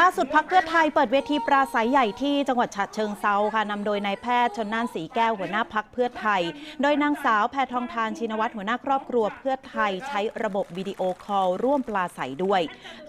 ล่าสุดพักเพื่อไทยเปิดเวทีปราศัยใหญ่ที่จังหวัดฉะเชิงเซาค่ะนำโดยนายแพทย์ชนน่านสีแก้วหัวหน้าพักเพื่อไทย โดยนางสาวแพทองทานชินวัตรหัวหน้าครอบครัวเพื่อไทยใช้ระบบวิดีโอคอลร่วมปราศัยด้วย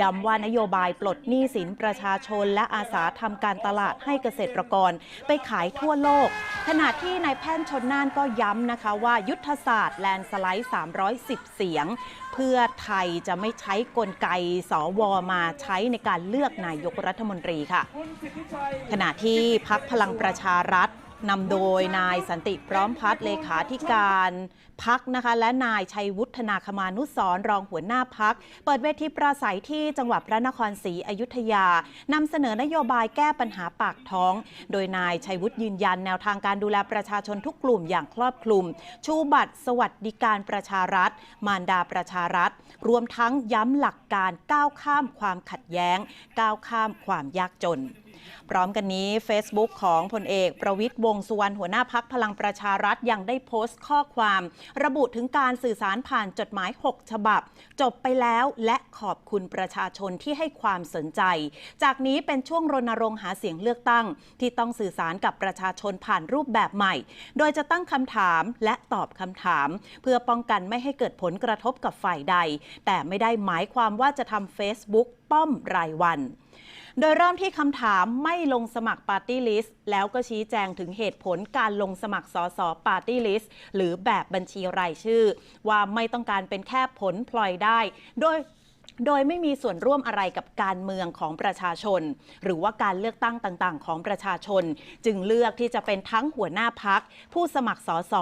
ย้ำว่านโยบายปลดหนี้สินประชาชน และอาสาทำการตลาดให้เกษตรกร ไปขายทั่วโลก ขณะที่นายแพทย์ชนน่านก็ย้ำนะคะว่ายุทธศาสตร์แลนสไลด์ 310 เสียง เพื่อไทยจะไม่ใช้กลไกสวมาใช้ในการเลือกนายกรัฐมนตรีค่ะ ขณะที่พักพลังประชารัฐ นำโดยนายสันติพร้อมพัฒน์เลขาธิการพักนะคะ และนายชัยวุฒนาคมานุสรรองหัวหน้าพัก เปิดเวทีปราศัยที่จังหวัดพระนครศรีอยุธยานำเสนอนโยบายแก้ปัญหาปากท้อง โดยนายชัยวุฒิยืนยันแนวทางการดูแลประชาชนทุกกลุ่มอย่างครอบคลุม ชูบัตรสวัสดิการประชารัฐ มารดาประชารัฐ รวมทั้งย้ำหลักการก้าวข้ามความขัดแย้ง ก้าวข้ามความยากจน พร้อมกันนี้ Facebook ของพลเอกประวิทย์วงสุวรรณหัวหน้าพักพลังประชารัฐยังได้โพสต์ข้อความ ระบุถึงการสื่อสารผ่านจดหมาย 6 ฉบับ จบไปแล้วและขอบคุณประชาชนที่ให้ความสนใจ จากนี้เป็นช่วงรณรงค์หาเสียงเลือกตั้ง ที่ต้องสื่อสารกับประชาชนผ่านรูปแบบใหม่ โดยจะตั้งคำถามและตอบคำถาม เพื่อป้องกันไม่ให้เกิดผลกระทบกับฝ่ายใด แต่ไม่ได้หมายความว่าจะทำ Facebook ป้อมรายวัน โดยเริ่มที่คำถามไม่ลงสมัครปาร์ตี้ลิสต์แล้วก็ชี้แจงถึงเหตุผลการลงสมัครสสปาร์ตี้ลิสต์หรือแบบบัญชีรายชื่อ ว่าไม่ต้องการเป็นแค่ผลพลอยได้ โดย โดยไม่มีส่วนร่วมอะไรกับการเมืองของประชาชน หรือว่าการเลือกตั้งต่างๆ ของประชาชน จึงเลือกที่จะเป็นทั้งหัวหน้าพัก ผู้สมัครสส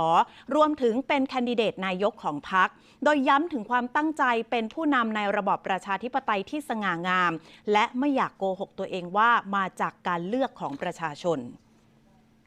รวมถึงเป็นแคนดิเดตนายกของพัก โดยย้ำถึงความตั้งใจเป็นผู้นำในระบอบประชาธิปไตยที่สง่างาม และไม่อยากโกหกตัวเองว่ามาจากการเลือกของประชาชน